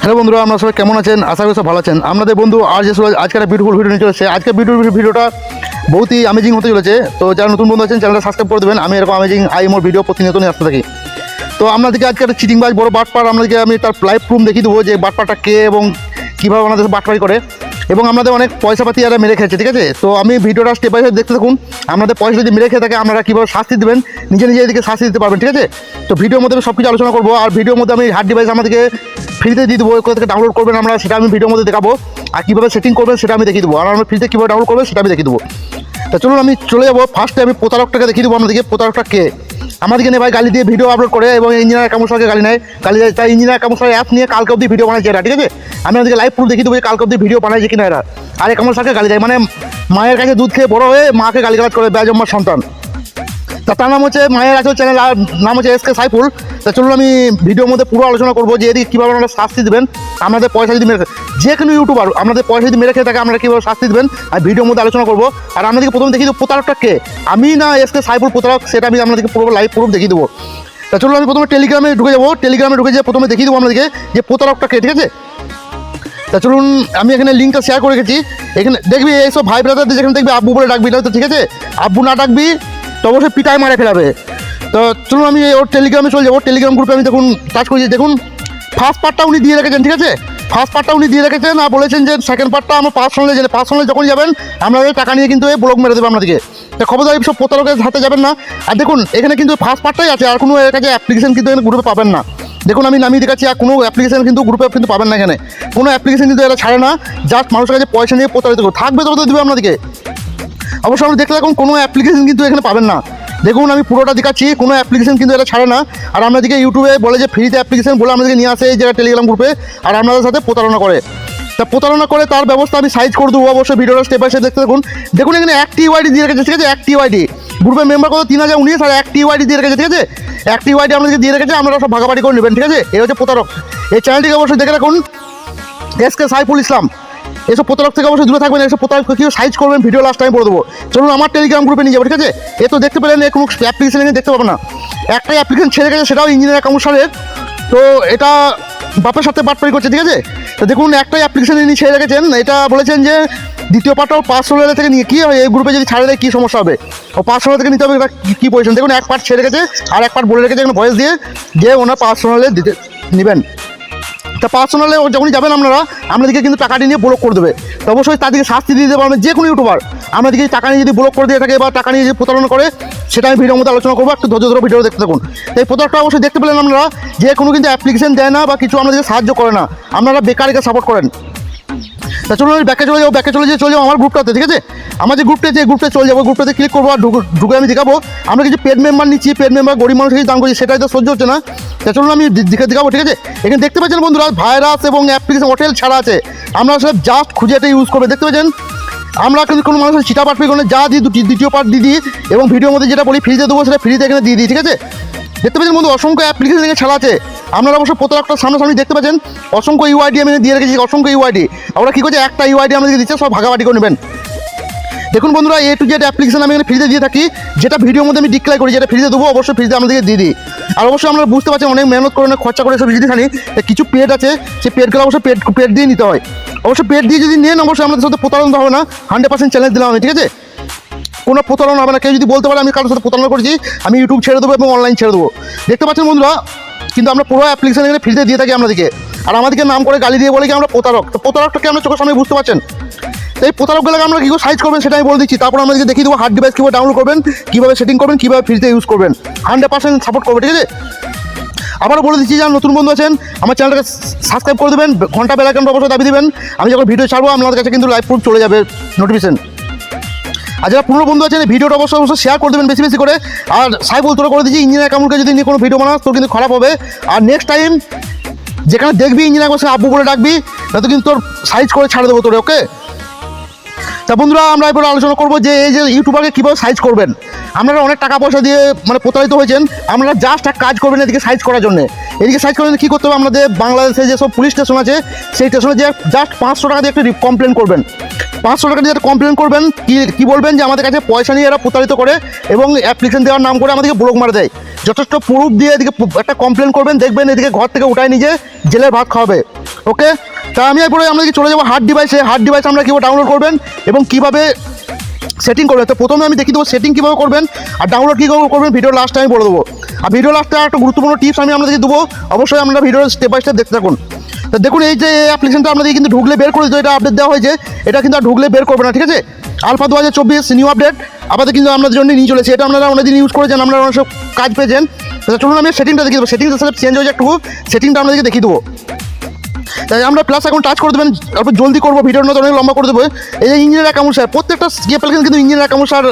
Hello বন্ধুরা, আপনারা সবাই কেমন আছেন? আশা করি সব ভালো আছেন। আপনাদের বন্ধু আর যে সুরাজ আজকে একটা বিউটিফুল ভিডিও নিয়ে চলেছে আজকে বিউটিফুল ভিডিওটা বহুতই অ্যামেজিং হতে চলেছে। তো যারা নতুন বন্ধু আছেন চ্যানেলটা সাবস্ক্রাইব করে দেবেন। আমি এরকম অ্যামেজিং আই মোর ভিডিও প্রতিনিয়ত নিয়ে আসতে থাকি। তো আপনাদেরকে আজকে একটা চিটিং বাজ বড় বাটপার, আপনাদেরকে আমি তার লাইভ প্রুম দেখিয়ে দেবো যে বাটপারটা কে এবং কীভাবে আমাদের বাটপারি করে। এবং আমাদের অনেক পয়সা পাতি এরা মেরে খেয়েছে, ঠিক আছে? তো আমি ভিডিওটা স্টেপ বাই স্টেপ দেখতে থাকুন। আপনাদের পয়সা যদি মেরে খেয়ে থাকে, আপনারা কীভাবে শাস্তি দেবেন? নিজে নিজে এদিকে শাস্তি দিতে পারবেন, ঠিক আছে? তো ভিডিওর মধ্যে আমি সব কিছু আলোচনা করব, আর ভিডিওর মধ্যে আমি হার্ড ডিভাইস আমাদেরকে ফ্রিতে দিয়ে দেবো, কোথা থেকে ডাউনলোড করবেন আমরা সেটা আমি ভিডিওর মধ্যে দেখাবো, আর কীভাবে সেটিং করবেন সেটা আমি দেখিয়ে দেবো, আর আমরা ফ্রিতে কীভাবে ডাউনলোড করবেন সেটা আমি দেখিয়ে দেবো। তা চলুন আমি চলে যাব ফার্স্টে আমি প্রতারকটাকে দেখিয়ে দেবো আপনাদেরকে প্রতারকটা কে? আমাদেরকে নিয়ে ভাই গালি দিয়ে ভিডিও আপলোড করে এবং ইঞ্জিনিয়ার কামুসারকে গালি নেয়। গালি দেয়। তাই ইঞ্জিনিয়ার কামুসার অ্যাপ নিয়ে কালকে অব্দি ভিডিও বানাইছে এরা, ঠিক আছে? আমি আমাদেরকে লাইভ প্রুফ দেখিয়ে দেবো কালকে অব্দি ভিডিও বানাইছে কিনা এরা। আর এই সঙ্গে গালি দেয়। মানে মায়ের কাছে দুধ খেয়ে বড় হয়ে মাকে গালিগালাজ করে, ব্যাজম্মার সন্তান। তার নাম হচ্ছে, মায়ের আছে চ্যানেল আর নাম হচ্ছে এস কে সাইফুল তা চলুন আমি ভিডিওর মধ্যে পুরো আলোচনা করব যে এদিকে কীভাবে আপনারা শাস্তি দেবেন আমাদের পয়সা যদি মেরে যে কোনো ইউটিউবার আপনাদের পয়সা যদি মেরে খেয়ে থাকে, আপনারা কীভাবে শাস্তি দেবেন আর ভিডিওর মধ্যে আলোচনা করব। আর আপনাদেরকে প্রথমে দেখিয়ে দেবো, প্রতারকটা কে? আমি না এস কে সাইফুল প্রতারক, সেটা আমি আপনাদেরকে পুরো লাইভ প্রুফ দেখিয়ে দেবো। তা চলুন আমি প্রথমে টেলিগ্রামে ঢুকে যাব। টেলিগ্রামে ঢুকে যেয়ে প্রথমে দেখিয়ে দেবো আপনাদেরকে যে প্রতারকটা কে, ঠিক আছে? তা চলুন আমি এখানে লিঙ্কটা শেয়ার করে রেখেছি। এখানে দেখবি এইসব ভাই ব্রাদারদের যেখানে দেখবি, আব্বু বলে ডাকবি না তো ঠিক আছে? আব্বু না ডাকবি, তো অবশ্যই পিটায় মারে ফেলাবে। তো চলুন, আমি ওর টেলিগ্রামে চলে যাব। টেলিগ্রাম গ্রুপে আমি দেখুন টাচ করেছি দেখুন। ফার্স্ট পার্টটা উনি দিয়ে রেখেছেন, ঠিক আছে? ফার্স্ট পার্টটা উনি দিয়ে রেখেছেন আর বলেছেন যে সেকেন্ড পার্টটা আমার পার্সোনালে জেনে পার্সোনালে যখন যাবেন, আমরা ওই টাকা নিয়ে কিন্তু এই ব্লগ মেরে দেবো আপনাদেরকে। তো খবরদার সব প্রতারকের হাতে যাবেন না। আর দেখুন, এখানে কিন্তু ফার্স্ট পার্টটাই আছে, আর কোনো এর কাছে অ্যাপ্লিকেশন কিন্তু এখানে গ্রুপে পাবেন না। দেখুন, আমি নামিয়ে দেখাচ্ছি আর কোনো অ্যাপ্লিকেশন কিন্তু গ্রুপে কিন্তু পাবেন না এখানে। কোনো অ্যাপ্লিকেশন কিন্তু এরা ছাড়ে না জাস্ট মানুষের কাছে পয়সা নিয়ে প্রতারিত থাকবে তবে তো দেবে আপনাদেরকে। অবশ্য আমরা দেখতে থাকুন কোনো অ্যাপ্লিকেশন কিন্তু এখানে পাবেন না। দেখুন, আমি পুরোটা দেখাচ্ছি, কোনো অ্যাপ্লিকেশন কিন্তু এটা ছাড়ে না। আর আপনাদেরকে ইউটিউবে বলে যে ফ্রিতে অ্যাপ্লিকেশন বলে আমাদেরকে নিয়ে আসে এই জায়গায় টেলিগ্রাম গ্রুপে আর আপনাদের সাথে প্রতারণা করে। তা প্রতারণা করে, তার ব্যবস্থা আমি সাইজ করে দেবো অবশ্যই, ভিডিওটা স্টেপ বাই স্টেপ দেখতে থাকুন। দেখুন, এখানে একটি ওয়াইডি দিয়ে রেখেছে, ঠিক আছে? একটি ওয়াইডি গ্রুপের মেম্বার কত? তিন হাজার উনিশ, আর একটি ওয়াইডি দিয়ে রেখেছে, ঠিক আছে? একটি ওয়াইডি আপনাদেরকে দিয়ে রেখেছে আপনারা সব ভাগাবাড়ি করে নেবেন, ঠিক আছে? এই হচ্ছে প্রতারক। এই চ্যানেলটিকে অবশ্যই দেখে রাখুন। S K Saiful Islam. এসব প্রতারক থেকে অবশ্যই দূরে থাকবেন, এসব প্রতারক কেউ সাইজ করবেন ভিডিও লাস্ট টাইম করে দেবো। চলুন আমার টেলিগ্রাম গ্রুপে নিয়ে যাব, ঠিক আছে? এ তো দেখতে পেলেন কোনো অ্যাপ্লিকেশন এখানে দেখতে পাবেন না। একটাই অ্যাপ্লিকেশন ছেড়ে গেছে, সেটাও ইঞ্জিনিয়ার কামুসারের তো এটা বাপের সাথে বাটপারি করছে, ঠিক আছে? তো দেখুন, একটাই অ্যাপ্লিকেশন ইনি ছেড়ে রেখেছেন এটা বলেছেন যে দ্বিতীয় পার্টটাও পার্সোনাল থেকে নিয়ে, কী হয়, এই গ্রুপে যদি ছাড়ে দেয়, কী সমস্যা হবে? ও পার্সোনাল থেকে নিতে হবে এটা কী- পজিশন দেখুন, এক পার্ট ছেড়ে গেছে, আর এক পার্ট বলে রেখেছে এখানে ভয়েস দিয়ে, যে ওনার পার্সোনালে দিতে নেবেন। তা পার্সোনালে যখনই যাবেন আপনারা, আপনাদেরকে কিন্তু টাকাটি নিয়ে ব্লক করে দেবে। তো অবশ্যই তাদেরকে শাস্তি দিয়ে দেবো আমরা যে কোনো ইউটিউবার আমাদেরকে টাকা নিয়ে যদি ব্লক করে দিয়ে থাকে বা টাকা নিয়ে যদি প্রতারণা করে, সেটা আমি ভিডিওর মধ্যে আলোচনা করব, একটু ধৈর্য ধরে ভিডিও দেখতে থাকুন। এই প্রতারকটা অবশ্যই দেখতে পেলেন আপনারা, যে কোনো কিন্তু অ্যাপ্লিকেশন দেয় না বা কিছু আমাদেরকে সাহায্য করে না। আপনারা বেকারকে সাপোর্ট করেন। তা চলুন ব্যাকে চলে যাব ব্যাকে চলে যেয়ে চলে যাব আমার গ্রুপটাতে ঠিক আছে? আমার যে গ্রুপটা আছে গ্রুপটা চলে যাব গ্রুপটাতে ক্লিক করব আর ঢুকে আমি দেখাবো। আমরা কিছু পেড মেম্বার নিচ্ছি পেড মেম্বার গরিব মানুষকে দান করছি, সেটাই তো সহ্য হচ্ছে না। চলুন আমি দেখে দেখাবো ঠিক আছে? এখানে দেখতে পাচ্ছেন বন্ধুরা, ভাইরাস এবং অ্যাপ্লিকেশন হোটেল ছাড়া আছে। আমরা সব জাস্ট খুঁজে এটা ইউজ করবে, দেখতে পাচ্ছেন? আমরা কিন্তু কোনো মানুষের চিটা পাঠ পেয়ে যা দিই দ্বিতীয় পার্ট দিয়ে দিই এবং ভিডিওর মধ্যে যেটা বলি ফ্রিতে দেবো, সেটা ফ্রিতে এখানে দিয়ে দিই, ঠিক আছে? দেখতে পাচ্ছেন বন্ধু, অসংখ্য অ্যাপ্লিকেশন এখানে ছাড়া আছে। আপনারা অবশ্য প্রত্যেকটা সামনাসামনি দেখতে পাচ্ছেন, অসংখ্য ইউআইডি আমি দিয়ে রেখেছি, অসংখ্য ইউআইডি আমরা কী করছি? একটা ইউআইডি আমাদেরকে দিচ্ছে, সব ভাগাভাগি করে নেবেন। দেখুন বন্ধুরা এ টু জেড অ্যাপ্লিকেশন আমি এখানে ফ্রিতে দিয়ে থাকি। যেটা ভিডিওর মধ্যে আমি ডিক্লেয়ার করি, যেটা ফ্রিতে দেবো, অবশ্যই ফ্রিতে আমাদেরকে দিয়ে দিই। আর অবশ্যই আমরা বুঝতে পারছি, অনেক মেহনত করে, অনেক খরচা করে সব জিনিস আনি। কিছু পেড আছে, সেই পেডগুলো অবশ্যই পেড পেড দিয়ে নিতে হয়। অবশ্যই পেড দিয়ে যদি নেন, অবশ্যই আমাদের সাথে প্রতারণা হবে না। হান্ড্রেড পার্সেন্ট চ্যালেঞ্জ দিলাম আমি, ঠিক আছে? কোনো প্রতারণা হবে না, কেউ যদি বলতে পারে, আমি কারোর সাথে প্রতারণা করেছি, আমি ইউটিউব ছেড়ে দেবো এবং অনলাইন ছেড়ে দেবো। দেখতে পাচ্ছেন বন্ধুরা, কিন্তু আমরা পুরো অ্যাপ্লিকেশন এখানে ফ্রিতে দিয়ে থাকি আমাদেরকে। আর আমাদেরকে নাম করে গালি দিয়ে বলে কি আমরা প্রতারক? তো প্রতারকটাকে আমরা চোখের সামনে বুঝতে পারছেন? এই প্রতারকগুলোকে আমরা কী সাইজ করবেন সেটা আমি বলে দিচ্ছি। তারপর আমাদেরকে দেখিয়ে দেবো হার্ড ডিভাইস কীভাবে ডাউনলোড করবেন, কীভাবে সেটিং করবেন, কীভাবে ফ্রিতে ইউজ করবেন। হান্ড্রেড পার্সেন্ট সাপোর্ট করবে, ঠিক আছে? আবারও বলে দিচ্ছি, যারা নতুন বন্ধু আছেন, আমার চ্যানেলটাকে সাবস্ক্রাইব করে দেবেন, ঘণ্টা বেলাকানটা অবশ্যই দাবি দেবেন। আমি যখন ভিডিও ছাড়বো, আপনাদের কাছে কিন্তু লাইভ প্রুফ চলে যাবে নোটিফিকেশন আর যারা পুরনো বন্ধু আছেন ভিডিওটা অবশ্যই অবশ্যই শেয়ার করে দেবেন বেশি বেশি করে। আর সাইবুল তোরা করে দিচ্ছি ইঞ্জিনিয়ার কামুরকে যদি নিয়ে কোনো ভিডিও বানাস, তোর কিন্তু খারাপ হবে। আর নেক্সট টাইম যেখানে দেখবি ইঞ্জিনিয়ার বসে আব্বু বলে ডাকবি, তাতে কিন্তু তোর সাইজ করে ছাড়ে দেবো তোরে ওকে তা বন্ধুরা, আমরা এবার আলোচনা করব যে এই যে ইউটিউবারকে কীভাবে সাইজ করবেন। আপনারা অনেক টাকা পয়সা দিয়ে মানে প্রতারিত হয়েছেন, আপনারা জাস্ট এক কাজ করবেন এদিকে সাইজ করার জন্য। এদিকে সাইজ করার জন্য কী করতে হবে? আমাদের বাংলাদেশে যেসব পুলিশ স্টেশন আছে, সেই স্টেশনে যে জাস্ট পাঁচশো টাকা দিয়ে একটা কমপ্লেন করবেন। পাঁচশো টাকা দিয়ে একটা কমপ্লেন করবেন, কি কি বলবেন যে আমাদের কাছে পয়সা নিয়ে এরা প্রতারিত করে এবং অ্যাপ্লিকেশন দেওয়ার নাম করে আমাদেরকে ব্লক মারা দেয়। যথেষ্ট প্রুফ দিয়ে এদিকে একটা কমপ্লেন করবেন, দেখবেন এদিকে ঘর থেকে উঠায় নিজে জেলের ভাত খাওয়াবে। ওকে তা আমি এরপরে আমাদেরকে চলে যাব হার্ড ডিভাইসে হার্ড ডিভাইস আমরা কীভাবে ডাউনলোড করবেন এবং কীভাবে সেটিং করবেন? তো প্রথমে আমি দেখিয়ে দেবো সেটিং কীভাবে করবেন আর ডাউনলোড কীভাবে করবেন ভিডিও লাস্টে আমি বলে দেবো। আর ভিডিও লাস্টে একটা গুরুত্বপূর্ণ টিপস আমি আপনাদেরকে দেবো। অবশ্যই আপনারা ভিডিও স্টেপ বাই স্টেপ দেখতে থাকুন। তো দেখুন, এই যে অ্যাপ্লিকেশনটা আপনাদের কিন্তু ঢুকলে বের করে দিত এটা আপডেট দেওয়া হয়েছে। এটা কিন্তু আর ঢুকলে বের করবে না, ঠিক আছে? আলফা দু হাজার চব্বিশ নিউ আপডেট আপাতত কিন্তু আপনাদের জন্য নিয়ে চলেছে। এটা আপনারা অনেকদিন ইউজ করেছেন, আপনারা অনেক সব কাজ পেয়েছেন। চলুন আমি সেটিংটা দেখিয়ে দেবো। সেটিংটা সাথে চেঞ্জ হয়ে যায় একটু। সেটিংটা আপনাদেরকে দেখিয়ে দেবো। তাই আমরা প্লাস এখন টাচ করে দেবেন, তারপর জলদি করব ভিডিওর মতো অনেক লম্বা করে দেবো। এই যে ইঞ্জিনিয়ার অ্যাকাউন্ট স্যার প্রত্যেকটা অ্যাপ্লিকেশন কিন্তু ইঞ্জিনিয়ার অ্যাকাউন্ট স্যার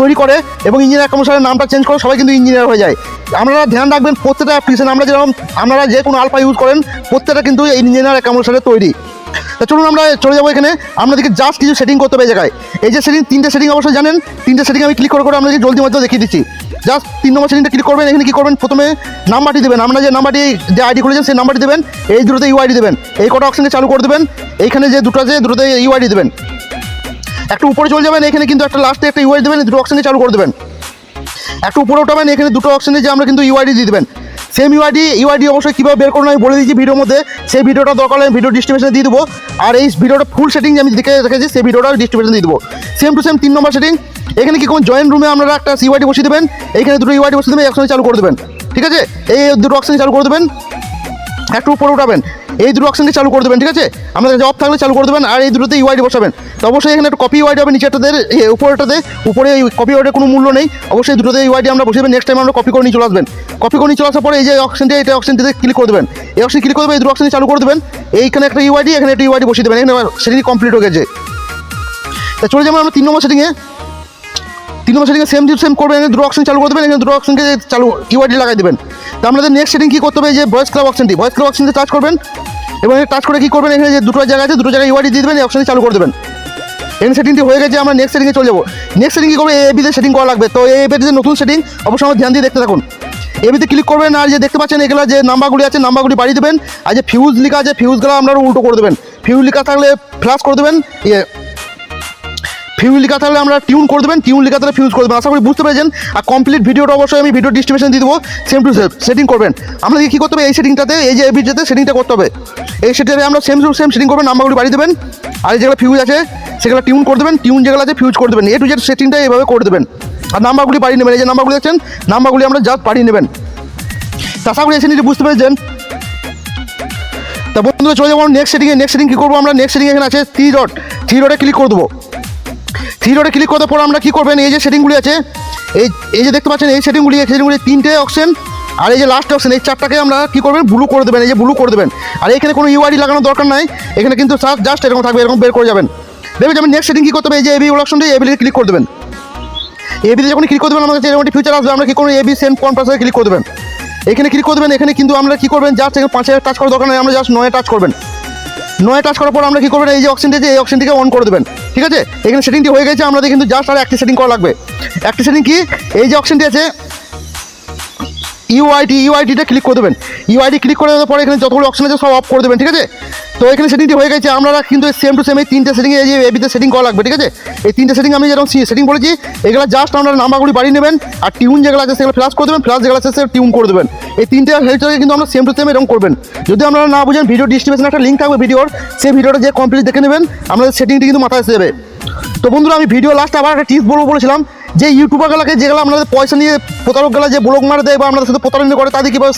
তৈরি করে এবং ইঞ্জিনিয়ার স্যারের নামটা চেঞ্জ করে সবাই কিন্তু ইঞ্জিনিয়ার হয়ে যায়। আপনারা ধ্যান রাখবেন, প্রত্যেকটা অ্যাপ্লিকেশন আমরা যেরকম, আপনারা যে কোনো আলফা ইউজ করেন, প্রত্যেকটা কিন্তু এই ইঞ্জিনিয়ার অ্যাকাউন্ট স্যারের তৈরি। তা চলুন আমরা চলে যাব এখানে। আপনাদেরকে জাস্ট কিছু সেটিং করতে হবে এই জায়গায়। এই যে সেটিং তিনটে সেটিং অবশ্যই জানেন। তিনটে সেটিং আমি ক্লিক করে করে আপনাদেরকে জলদি মধ্যে দেখিয়ে দিচ্ছি। জাস্ট তিন নম্বর সেটিংটা ক্লিক করবেন, এখানে কী করবেন? প্রথমে নাম্বারটি দেবেন। আমরা যে নাম্বারটি যে আইডি করেছেন সেই নাম্বারটি দেবেন। এই দুটোতে ইউআইডি দেবেন। এই কটা অপশনকে চালু করে দেবেন। এইখানে যে দুটো আছে, দুটোতে ইউআইডি দেবেন। একটু উপরে চলে যাবেন, এখানে কিন্তু একটা লাস্টে একটা ইউআইডি দেবেন দুটো অপশনকে চালু করে দেবেন। একটু উপরে উঠাবেন, এখানে দুটো অপশনে যে আমরা কিন্তু ইউআইডি দিয়ে দেবেন। সেম ইউআইডি ইউআইডি অবশ্যই কীভাবে বের করুন আমি বলে দিয়েছি ভিডিওর মধ্যে। সেই ভিডিওটা দরকার আমি ভিডিও ডিস্ট্রিবিউশনে দিয়ে দেবো। আর এই ভিডিওটা ফুল সেটিং আমি দেখে রেখেছি, সেই ভিডিওটা ডিস্ট্রিবিউশন দিয়ে দেবো। সেম টু সেম তিন নম্বর সেটিং এখানে কি কোনো জয়েন্ট রুমে আপনারা একটা ইউআইডি বসিয়ে দেবেন? এইখানে দুটো ইউআইডি বসিয়ে দেবেন, একসঙ্গে চালু করে দেবেন। ঠিক আছে? এই দুটো অপশন চালু করে দেবেন, একটু উপরে উঠাবেন। এই দুটো অপশনকে চালু করে দেবেন ঠিক আছে? আমাদের জব থাকলে চালু করে দেবেন আর এই দুটোতে ইউআইডি বসাবেন। তো অবশ্যই এখানে একটা কপি ইউআইডি হবে নিচেরটাতে এ, উপরেরটাতে উপরে এই কপি ইউআইডির কোনো মূল্য নেই। অবশ্যই দুটোতে ইউআইডি আমরা বসে নেক্সট টাইম আমরা কপি করে নিয়ে চলে আসবেন। কপি করে নিয়ে চলে আসার পরে এই যে অপশনটি এটা অপশনটিতে ক্লিক করে দেবেন। এই অপশন ক্লিক করে দেবেন এই দুটো অপশন চালু করে দেবেন। এইখানে একটা ইউআইডি এখানে একটা ইউআইডি বসিয়ে দেবেন এখানে সেটি কমপ্লিট হয়ে গেছে। তা চলে যাব আমরা তিন নম্বর সেটিংয়ে তিন নম্বর সেটিংয়ে সেম সেম করবেন এখানে দুটো অপশন চালু করে দেবেন, এখানে দুটো অপশনকে চালু ইউআইডি লাগাই দেবেন। তো আমাদের নেক্সট সেটিং কী করতে হবে যে ভয়েস ক্লাব অপশনটি ভয়েস ক্লাব অপশনটি টাচ করবেন, এবং টাচ করে কী করবেন, এখানে যে দুটো জায়গা আছে, দুটো জায়গায় ইউআইডি দিয়ে দেবেন, এই অপশনটি চালু করে দেবেন। এখানে সেটিংটি হয়ে গেছে, আমরা নেক্সট সেটিংয়ে চলে যাব। নেক্সট সেটিং কী করবে এ বিতে সেটিং করা লাগবে। তো এ বিতে নতুন সেটিং অবশ্যই আমার ধ্যান দিয়ে দেখতে থাকুন। এবিতে ক্লিক করবেন, আর যে দেখতে পাচ্ছেন, এগুলো যে নাম্বারগুলি আছে, নাম্বারগুলি বাড়িয়ে দেবেন, আর যে ফিউজ লেখা আছে ফিউজগুলো আপনারা উল্টো করে দেবেন। ফিউজ লেখা থাকলে ফ্লাশ করে দেবেন ইয়ে ফিউজ লেখা থাকলে আমরা টিউন করে দেবেন টিউন লেখা থাকলে ফিউজ করে দেবেন। আশা করি বুঝতে পেরেছেন। আর কমপ্লিট ভিডিওটা অবশ্যই আমি ভিডিও ডিস্ট্রিবিউশন দিয়ে দেবো। সেম টু সেম সেটিং করবেন। আপনাদের কী করতে হবে? এই সেটিংটাতে এই যে এবিটাতে সেটিংটা করতে হবে। এই সেটিংয়ে আমরা সেম টু সেম সেটিং করবেন নাম্বারগুলি বাড়িয়ে দেবেন। আর যেগুলো ফিউজ আছে, সেগুলো টিউন করে দেবেন। টিউন যেগুলো আছে ফিউজ করে দেবেন। এ টু জেড সেটিংটা এইভাবে করে দেবেন। আর নাম্বারগুলি বাড়িয়ে নেবেন। এই যে নাম্বারগুলি দেখছেন নাম্বারগুলি আমরা জাস্ট বাড়িয়ে নেবেন। আশা করি এসে নিজে বুঝতে পেরেছেন। তা বন্ধুরা, চলে যাব নেক্সট সেটিংয়ে নেক্সট সেটিং কী করব আমরা? নেক্সট সেটিং এখানে আছে থ্রি ডট থ্রি ডটে ক্লিক করে দেবো। থ্রি ডটে ক্লিক করার পর, আমরা কী করবেন এই যে সেটিংগুলি আছে, এই এই যে দেখতে পাচ্ছেন, এই সেটিংগুলি এই সেটিংগুলি তিনটে অপশন আর এই যে লাস্ট অপশন এই চারটাকে আমরা কী করবেন ব্লু করে দেবেন, এই যে ব্লু করে দেবেন। আর এখানে কোনো ইউআইডি লাগানোর দরকার নাই, এখানে কিন্তু জাস্ট এরকম থাকবে, এরকম বের করে যাবেন। দেখবেন যাবেন নেক্সট সেটিং কী করতে হবে? এই যে এবি অপশনটি এবিলিতে ক্লিক করে দেবেন। এবিতে যখন ক্লিক করে দেবেন, আমাদের এরকম একটি ফিচার আসবে, আমরা কি করব? এবি সেন্ড কোন পাশে ক্লিক করে দেবেন। এখানে ক্লিক করে দেবেন, এখানে কিন্তু আমরা কী করবেন? জাস্ট এখানে পাঁচ হাজার টাচ করার দরকার নেই, আমরা জাস্ট নয় টাচ করবেন। নয় টাচ করার পর আমরা কি করবেন? এই যে অপশনটি আছে এই অপশনটিকে অন করে দেবেন। ঠিক আছে? এখানে সেটিংটি হয়ে গেছে আমাদের কিন্তু জাস্ট আর একটি সেটিং করা লাগবে। একটি সেটিং কি? এই যে অপশনটি আছে ইউআইডি ইউআইডিটা ক্লিক করে দেবেন। ইউআইডি ক্লিক করে দেওয়ার পরে এখানে যতগুলো অপশন আছে সব অফ করে দেবেন, ঠিক আছে? তো এখানে সেটিংটি হয়ে গেছে। আমরা কিন্তু সেম টু সেম এই তিনটে সেটিং এই যে এবিতে সেটিং করা লাগবে, ঠিক আছে? এই তিনটে সেটিং আমি যেরকম সেটিং বলেছি, এগুলো জাস্ট আপনারা নাম্বারগুলি বাড়িয়ে নেবেন, আর টিউন যেগুলো আছে সেগুলো ফ্লাশ করে দেবেন ফ্লাশ যেগুলো আছে সেগুলো টিউন করে দেবেন। এই তিনটে হেল্পটাকে কিন্তু আমরা সেম টু সেম এরকম করবেন। যদি আপনারা না বুঝেন ভিডিও ডিস্ট্রিবিউশন একটা লিঙ্ক থাকবে ভিডিওর সেই ভিডিওটা যে কমপ্লিট দেখে নেবেন। আমাদের সেটিংটি কিন্তু মাথায় এসে যাবে। তো বন্ধুরা, আমি ভিডিও লাস্টে আবার একটা টিপস বলব বলেছিলাম। যে ইউটিউবারগুলোকে যেগুলো আপনাদের পয়সা নিয়ে প্রতারকগুলো যে ব্লগ মারে দেয় বা আপনাদের সাথে প্রতারণা করে, তাদের কীভাবে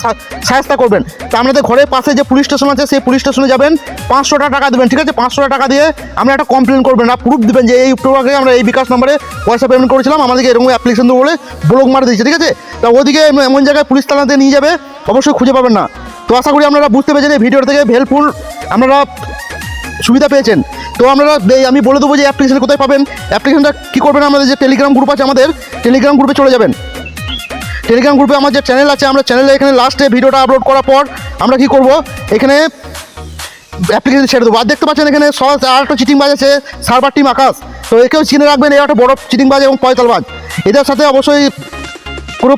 সাহায্য করবেন? তা আপনাদের ঘরের পাশে যে পুলিশ স্টেশন আছে, সেই পুলিশ স্টেশনে যাবেন পাঁচশো টাকা দেবেন, ঠিক আছে? পাঁচশো টাকা দিয়ে আপনি একটা কমপ্লেন করবেন আর প্রুফ দেবেন যে এই ইউটিউবারকে আমরা এই বিকাশ নম্বরে পয়সা পেমেন্ট করেছিলাম, আমাদেরকে এরকম অ্যাপ্লিকেশন দেবো বলে ব্লগ মারে দিয়েছে, ঠিক আছে? তা ওদিকে এমন জায়গায় পুলিশ থানাতে নিয়ে যাবে, অবশ্যই খুঁজে পাবেন না। তো আশা করি আপনারা বুঝতে পেরেছেন এই ভিডিও থেকে হেল্পফুল আপনারা সুবিধা পেয়েছেন। তো আপনারা আমি বলে দেবো যে অ্যাপ্লিকেশন কোথায় পাবেন? অ্যাপ্লিকেশনটা কী করবেন? আমাদের যে টেলিগ্রাম গ্রুপ আছে আমাদের টেলিগ্রাম গ্রুপে চলে যাবেন। টেলিগ্রাম গ্রুপে আমার যে চ্যানেল আছে, আমরা চ্যানেলে এখানে লাস্টে ভিডিওটা আপলোড করার পর আমরা কি করব? এখানে অ্যাপ্লিকেশন ছেড়ে দেবো। আর দেখতে পাচ্ছেন এখানে সহজ আর একটা চিটিং বাজ আছে সার্ভার টিম আকাশ। তো একেও চিনে রাখবেন, এরা একটা বড় চিটিং বাজ এবং পয়তাল বাজ। এদের সাথে অবশ্যই কোনো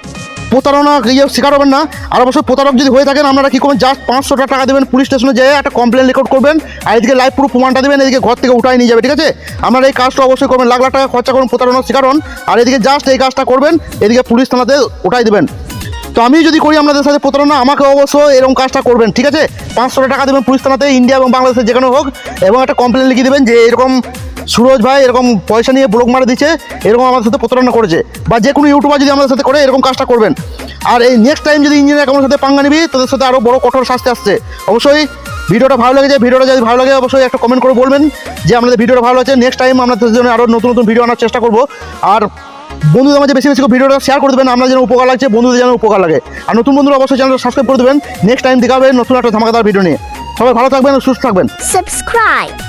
প্রতারণা ইয়ে শিকার হবেন না। আর অবশ্যই প্রতারক যদি হয়ে থাকেন, আপনারা কী করবেন? জাস্ট পাঁচশো টাকা দেবেন পুলিশ স্টেশনে যেয়ে একটা কমপ্লেন রেকর্ড করবেন। আর এদিকে লাইভ পুরো প্রমাণটা দেবেন, এদিকে ঘর থেকে উঠাই নিয়ে যাবে, ঠিক আছে? আপনারা এই কাজটা অবশ্যই করবেন। লাখ লাখ টাকা খরচা করুন, প্রতারণার শিকার হন। আর এদিকে জাস্ট এই কাজটা করবেন, এদিকে পুলিশ থানাতে উঠাই দেবেন। তো আমি যদি করি, আপনাদের সাথে প্রতারণা, আমাকে অবশ্যই এরকম কাজটা করবেন, ঠিক আছে? পাঁচশো টাকা দেবেন পুলিশ থানাতে, ইন্ডিয়া এবং বাংলাদেশে যেখানে হোক, এবং একটা কমপ্লেন লিখে দেবেন যে এরকম সুরজ ভাই এরকম পয়সা নিয়ে ব্লক মারা দিচ্ছে, এরকম আমাদের সাথে প্রতারণা করেছে। বা যে কোনো ইউটিউবার যদি আমাদের সাথে করে, এরকম কাজটা করবেন। আর এই নেক্সট টাইম যদি ইঞ্জিনিয়ার কামোর সাথে পাঙ্গা নিবি, তাদের সাথে আরও বড় কঠোর শাস্তি আসছে। অবশ্যই ভিডিওটা ভালো লেগেছে ভিডিওটা যদি ভালো লাগে, অবশ্যই একটা কমেন্ট করে বলবেন যে আমাদের ভিডিওটা ভালো আছে। নেক্সট টাইম আপনাদের জন্য আরও নতুন নতুন ভিডিও আনার চেষ্টা করব। আর বন্ধুদের মাঝে বেশি বেশি ভিডিওটা শেয়ার করে দেবেন আমরা যেন উপকার লাগছে, বন্ধুদের যেন উপকার লাগে। আর নতুন বন্ধুরা অবশ্যই চ্যানেলটা সাবস্ক্রাইব করে দেবেন। নেক্সট টাইম দেখাবেন নতুন একটা ধামাকাদার ভিডিও নিয়ে। সবাই ভালো থাকবেন, সুস্থ থাকবেন। Subscribe.